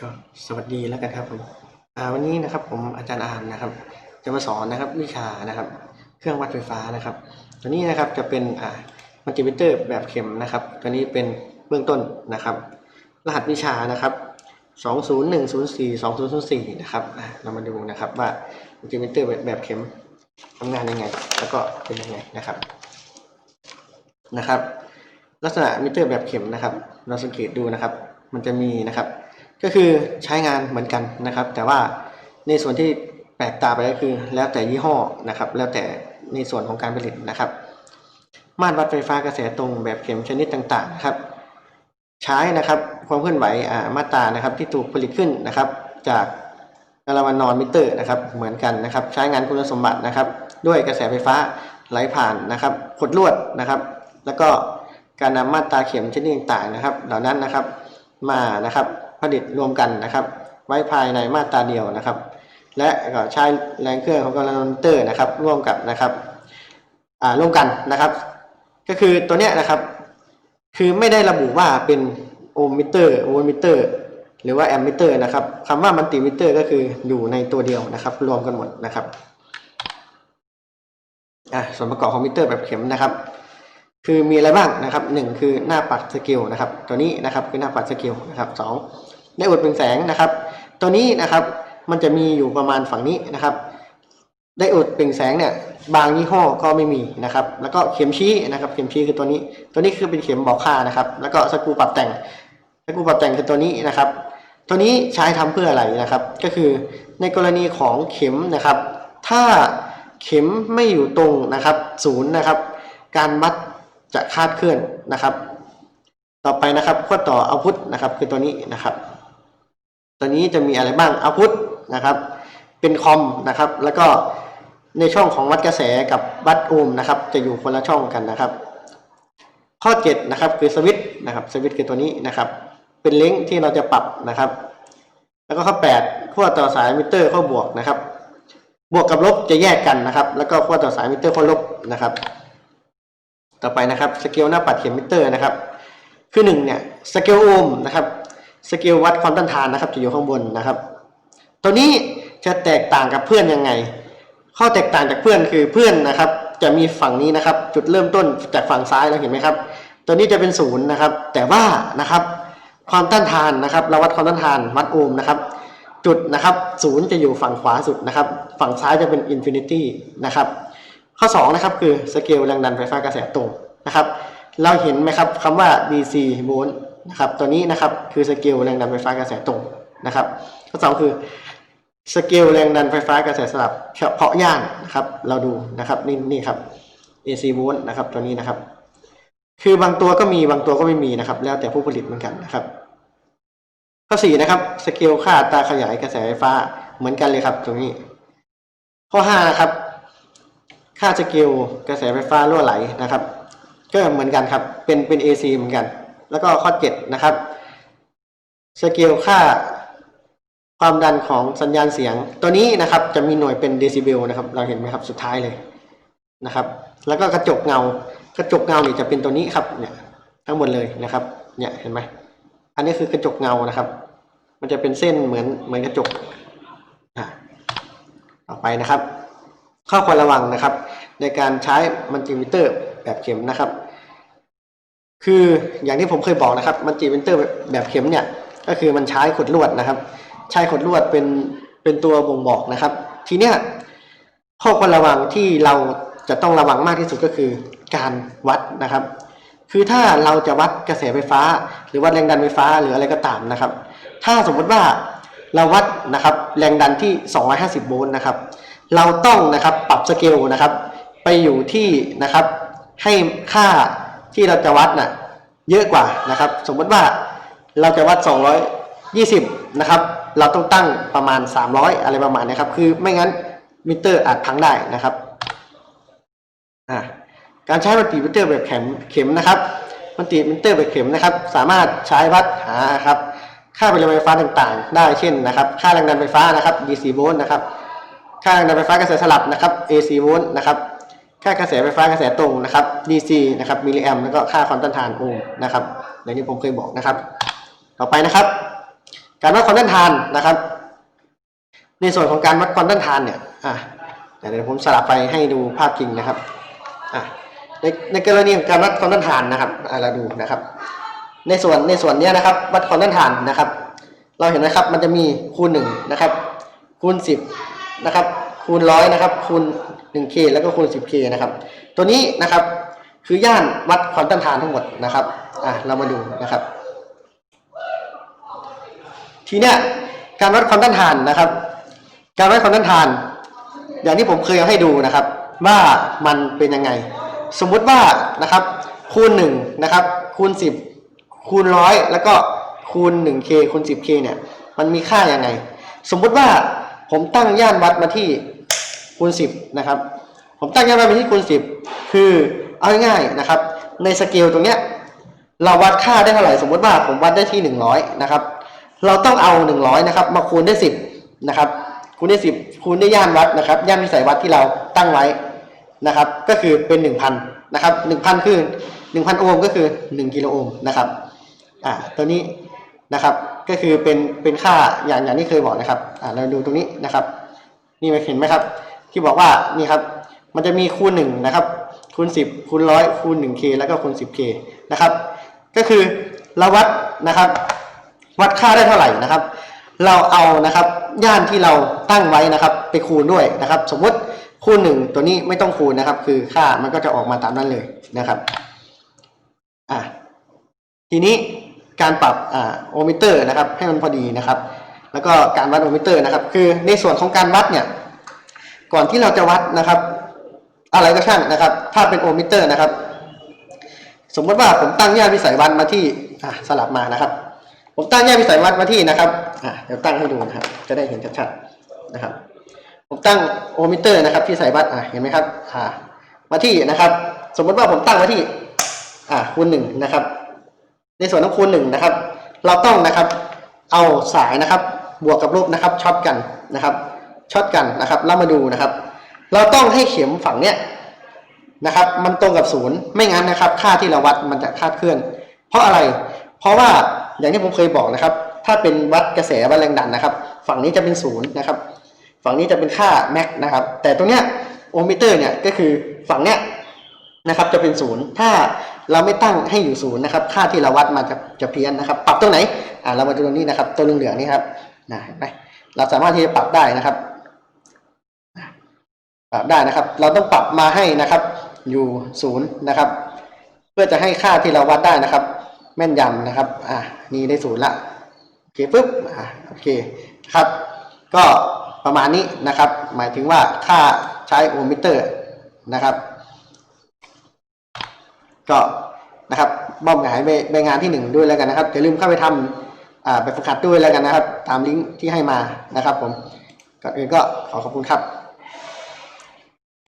ก็สวัสดีแล้วกันครับผมวันนี้นะครับผมอาจารย์อามนะครับ จะมาสอนนะครับวิชานะครับ เครื่องวัดไฟฟ้านะครับ ตัวนี้นะครับจะเป็นอ่ามัลติมิเตอร์แบบเข็มนะครับ ตัวนี้เป็นเบื้องต้นนะครับ รหัสวิชานะครับ20104 2004นะครับเรามาดูนะครับว่ามัลติมิเตอร์แบบเข็มทำงานยังไง แล้วก็เป็นยังไงนะครับนะครับ ลักษณะมิเตอร์แบบเข็มนะครับ เราสังเกตดูนะครับ มันจะมีนะครับ ก็คือใช้งานเหมือนกันนะครับ แต่ว่าในส่วนที่แปลกตาไปก็คือ แล้วแต่ยี่ห้อนะครับ แล้วแต่ในส่วนของการผลิตนะครับ มาตรวัดไฟฟ้ากระแสตรงแบบเข็มชนิดต่างๆนะครับ ใช้นะครับความเคลื่อนไหวอ่ามาตรานะครับ ที่ถูกผลิตขึ้นนะครับ จากกาลวันนอนมิเตอร์นะครับ เหมือนกันนะครับ ใช้งานคุณสมบัตินะครับ ด้วยกระแสไฟฟ้าไหลผ่านนะครับขดลวดนะครับ แล้วก็การนำมาตราเข็มชนิดต่างๆนะครับ เหล่านั้นนะครับมานะครับ ลิตรวมกันนะครับ ไว้ภายในมาตราเดียวนะครับ และก็ใช้แรงเครื่องของกาลวันมิเตอร์นะครับ ร่วมกับนะครับอ่าร่วมกันนะครับ ก็คือตัวเนี้ยนะครับ คือไม่ได้ระบุว่าเป็นโอห์มมิเตอร์โวลต์มิเตอร์หรือว่าแอมมิเตอร์นะครับคำว่ามัลติมิเตอร์ก็คืออยู่ในตัวเดียวนะครับ รวมกันหมดนะครับอะส่วนประกอบของมิเตอร์แบบเข็มนะครับ คือมีอะไรบ้างนะครับหนึ่งคือหน้าปัดสเกลนะครับ ตัวนี้นะครับคือหน้าปัดสเกลนะครับสอง ได้อุดเป็นแสงนะครับ ตัวนี้นะครับมันจะมีอยู่ประมาณฝั่งนี้นะครับ ได้อุดเปล่งแสงเนี่ยบางยี่ห้อก็ไม่มีนะครับ แล้วก็เข็มชี้นะครับ เข็มชี้คือตัวนี้ ตัวนี้คือเป็นเข็มบอกค่านะครับ แล้วก็สกรูปรับแต่งสกรูปรับแต่งคือตัวนี้นะครับ ตัวนี้ใช้ทำเพื่ออะไรนะครับ ก็คือในกรณีของเข็มนะครับ ถ้าเข็มไม่อยู่ตรงนะครับศูนย์นะครับ การวัดจะคาดเคลื่อนนะครับ ต่อไปนะครับข้อต่อเอาพุทนะครับ คือตัวนี้นะครับ ตัวนี้จะมีอะไรบ้างอาพุทนะครับ เป็นคอมนะครับ แล้วก็ในช่องของวัดกระแสกับวัดโอห์มนะครับ จะอยู่คนละช่องกันนะครับ ข้อ7นะครับคือสวิตนะครับสวิตคือตัวนี้นะครับ เป็นลิงก์ที่เราจะปรับนะครับ แล้วก็ข้อ8ขั้วต่อสายมิเตอร์ข้อบวกนะครับ บวกกับลบจะแยกกันนะครับ แล้วก็ขั้วต่อสายมิเตอร์ข้อลบนะครับ ต่อไปนะครับสเกลหน้าปัดเข็มมิเตอร์นะครับ คือหนึ่งเนี่ยสเกลโอห์มนะครับ สเกลวัดความต้านทานนะครับจะอยู่ข้างบนนะครับ ตัวนี้จะแตกต่างกับเพื่อนยังไง ข้อแตกต่างจากเพื่อนคือเพื่อนนะครับ จะมีฝั่งนี้นะครับ จุดเริ่มต้นจากฝั่งซ้ายเราเห็นไหมครับ ตัวนี้จะเป็นศูนย์นะครับ แต่ว่านะครับ ความต้านทานนะครับ เราวัดความต้านทานวัดโอห์มนะครับ จุดนะครับศูนย์จะอยู่ฝั่งขวาสุดนะครับ ฝั่งซ้ายจะเป็นอินฟินิตี้นะครับ ข้อ2นะครับคือสเกลแรงดันไฟฟ้ากระแสตรงนะครับ เราเห็นไหมครับคำว่า DC โวลต์ นะครับตัวนี้นะครับคือสเกลแรงดันไฟฟ้ากระแสตรงนะครับข้อ2คือสเกลแรงดันไฟฟ้ากระแสสลับเฉพาะย่านนะครับเราดูนะครับนี่นี่ครับ AC โวลต์นะครับตัวนี้นะครับ คือบางตัวก็มีบางตัวก็ไม่มีนะครับ แล้วแต่ผู้ผลิตเหมือนกันนะครับ ข้อ4นะครับสเกลค่าตาขยายกระแสไฟฟ้าเหมือนกันเลยครับตรงนี้ ข้อ5นะครับ ค่าสเกลกระแสไฟฟ้ารั่วไหลนะครับ ก็เหมือนกันครับเป็นเป็น AC เหมือนกัน แล้วก็ข้อ 7 นะครับสเกลค่าความดันของสัญญาณเสียง ตัวนี้นะครับจะมีหน่วยเป็นเดซิเบลนะครับเราเห็นไหมครับสุดท้ายเลยนะครับ แล้วก็กระจกเงากระจกเงาเนี่ยจะเป็นตัวนี้ครับเนี่ยทั้งหมดเลยนะครับเนี่ยเห็นไหมอันนี้คือกระจกเงานะครับ มันจะเป็นเส้นเหมือนเหมือนกระจกต่อไปนะครับ ข้อควรระวังนะครับ ในการใช้มัลติมิเตอร์แบบเข็มนะครับ คืออย่างที่ผมเคยบอกนะครับมัลติมิเตอร์แบบเข็มเนี่ยก็คือมันใช้ขดลวดนะครับ ใช้ขดลวดเป็นเป็นตัวบ่งบอกนะครับ ทีเนี้ยข้อควรระวังที่เราจะต้องระวังมากที่สุดก็คือการวัดนะครับ คือถ้าเราจะวัดกระแสไฟฟ้า หรือวัดแรงดันไฟฟ้าหรืออะไรก็ตามนะครับ ถ้าสมมติว่าเราวัดนะครับแรงดันที่ 250 โวลต์นะครับ เราต้องนะครับปรับสเกลนะครับ ไปอยู่ที่นะครับให้ค่า ที่เราจะวัดน่ะเยอะกว่านะครับ สมมติว่าเราจะวัด 220 นะครับ เราต้องตั้งประมาณ 300 อะไรประมาณนี้ครับ คือไม่งั้นมิเตอร์อาจพังได้นะครับอ่าการใช้มัลติมิเตอร์แบบเข็มเข็มนะครับมัลติมิเตอร์แบบเข็มนะครับ สามารถใช้วัดหาครับค่าพลังไฟฟ้าต่างๆ ได้เช่นนะครับ ค่าแรงดันไฟฟ้านะครับ DC โวลต์นะครับ ค่าแรงดันไฟฟ้ากระแสสลับนะครับ AC โวลต์นะครับ ค่ากระแสไฟฟ้ากระแสตรงนะครับ DC นะครับมิลลิแอมแล้วก็ค่าความต้านทานโอห์มนะครับอย่างที่ผมเคยบอกนะครับ ต่อไปนะครับ การวัดความต้านทานนะครับ ในส่วนของการวัดความต้านทานเนี่ยอะเดี๋ยวผมสลับไปให้ดูภาพจริงนะครับอะในในกรณีของการวัดความต้านทานนะครับเราดูนะครับ ในส่วนในส่วนเนี้ยนะครับ วัดความต้านทานนะครับ เราเห็นไหมครับมันจะมีคูณหนึ่งนะครับ คูณสิบนะครับ คูณร้อยนะครับ คูณหนึ่งเคแล้วก็คูณสิบเคนะครับ ตัวนี้นะครับคือย่านวัดความต้านทานทั้งหมดนะครับอะเรามาดูนะครับ ทีเนี้ยการวัดความต้านทานนะครับ การวัดความต้านทาน อย่างที่ผมเคยเอาให้ดูนะครับ ว่ามันเป็นยังไง สมมุติว่านะครับ คูณหนึ่งนะครับ คูณสิบคูณร้อยแล้วก็คูณหนึ่งเคคูณสิบเคเนี่ย มันมีค่ายังไง สมมุติว่าผมตั้งย่านวัดมาที่ คูณสิบนะครับผมตั้งย่านวัดมาที่คูณสิบคือเอาง่ายๆนะครับ ในสเกลตรงเนี้ยเราวัดค่าได้เท่าไหร่สมมติว่าผมวัดได้ที่หนึ่งร้อยนะครับเราต้องเอาหนึ่งร้อยนะครับมาคูณได้วยสิบนะครับคูณได้วยสิบคูณได้ย่านวัดนะครับย่านวิสัยวัดที่เราตั้งไว้นะครับก็คือเป็นหนึ่งพันนะครับหนึ่งพันคือหนึ่งพันโอห์มก็คือหนึ่งกิโลโอห์มนะครับอ่าตัวนี้นะครับก็คือเป็นเป็นค่าอย่างอย่างที่เคยบอกนะครับอ่าเราดูตรงนี้นะครับ นี่เห็นไหมครับ ที่บอกว่านี่ครับมันจะมีคูณหนึ่งนะครับคูณสิบคูณร้อยคูณหนึ่งเคแล้วก็คูณสิบเคนะครับ ก็คือเราวัดนะครับ วัดค่าได้เท่าไหร่นะครับ เราเอานะครับย่านที่เราตั้งไว้นะครับ ไปคูณด้วยนะครับ สมมุติคูณหนึ่งตัวนี้ไม่ต้องคูณนะครับ คือค่ามันก็จะออกมาตามนั้นเลยนะครับอะทีนี้การปรับอ่าโอมิเตอร์นะครับ ให้มันพอดีนะครับ แล้วก็การวัดโอมิเตอร์นะครับ คือในส่วนของการวัดเนี่ย ก่อนที่เราจะวัดนะครับ อะไรก็ช่างนะครับ ถ้าเป็นโอมิเตอร์นะครับ สมมติว่าผมตั้งย่านวิสัยวัดมาที่สลับมานะครับ ผมตั้งย่านวิสัยวัดมาที่นะครับเดี๋ยวตั้งให้ดูนะครับ จะได้เห็นชัดๆนะครับ ผมตั้งโอมิเตอร์นะครับที่ใส่วัดอะเห็นไหมครับมาที่นะครับ สมมติว่าผมตั้งมาที่อ่าคูณหนึ่งนะครับ ในส่วนของคูณหนึ่งนะครับ เราต้องนะครับ เอาสายนะครับ บวกกับลบนะครับช็อตกันนะครับ ช็อตกันนะครับแล้วมาดูนะครับ เราต้องให้เข็มฝั่งเนี้ยนะครับ มันตรงกับศูนย์ไม่งั้นนะครับ ค่าที่เราวัดมันจะคาดเคลื่อน เพราะอะไร เพราะว่าอย่างที่ผมเคยบอกนะครับ ถ้าเป็นวัดกระแสวัดแรงดันนะครับ ฝั่งนี้จะเป็นศูนย์นะครับ ฝั่งนี้จะเป็นค่าแม็กนะครับ แต่ตรงเนี้ยโอห์มมิเตอร์เนี่ยก็คือฝั่งเนี้ยนะครับจะเป็นศูนย์ถ้าเราไม่ตั้งให้อยู่ศูนย์นะครับ ค่าที่เราวัดมาจะจะเพี้ยนนะครับ ปรับตรงไหนอ่าเรามาดูตรงนี้นะครับ ตัวเหลืองๆนี่ครับนะไหมเราสามารถที่จะปรับได้นะครับ ได้นะครับ เราต้องปรับมาให้นะครับ อยู่ศูนย์นะครับ เพื่อจะให้ค่าที่เราวัดได้นะครับ แม่นยำนะครับ อ่านี่ได้ศูนย์ละโอเคปุ๊บอ่าโอเคครับ ก็ประมาณนี้นะครับ หมายถึงว่าค่าใช้โอห์มมิเตอร์นะครับ ก็นะครับมอบหมายไปงานที่หนึ่งด้วยแล้วกันนะครับอย่าลืมเข้าไปทำอ่าไปฝึกหัดด้วยแล้วกันนะครับ ตามลิงก์ที่ให้มานะครับ ผมก่อนอื่นก็ขอขอบคุณครับ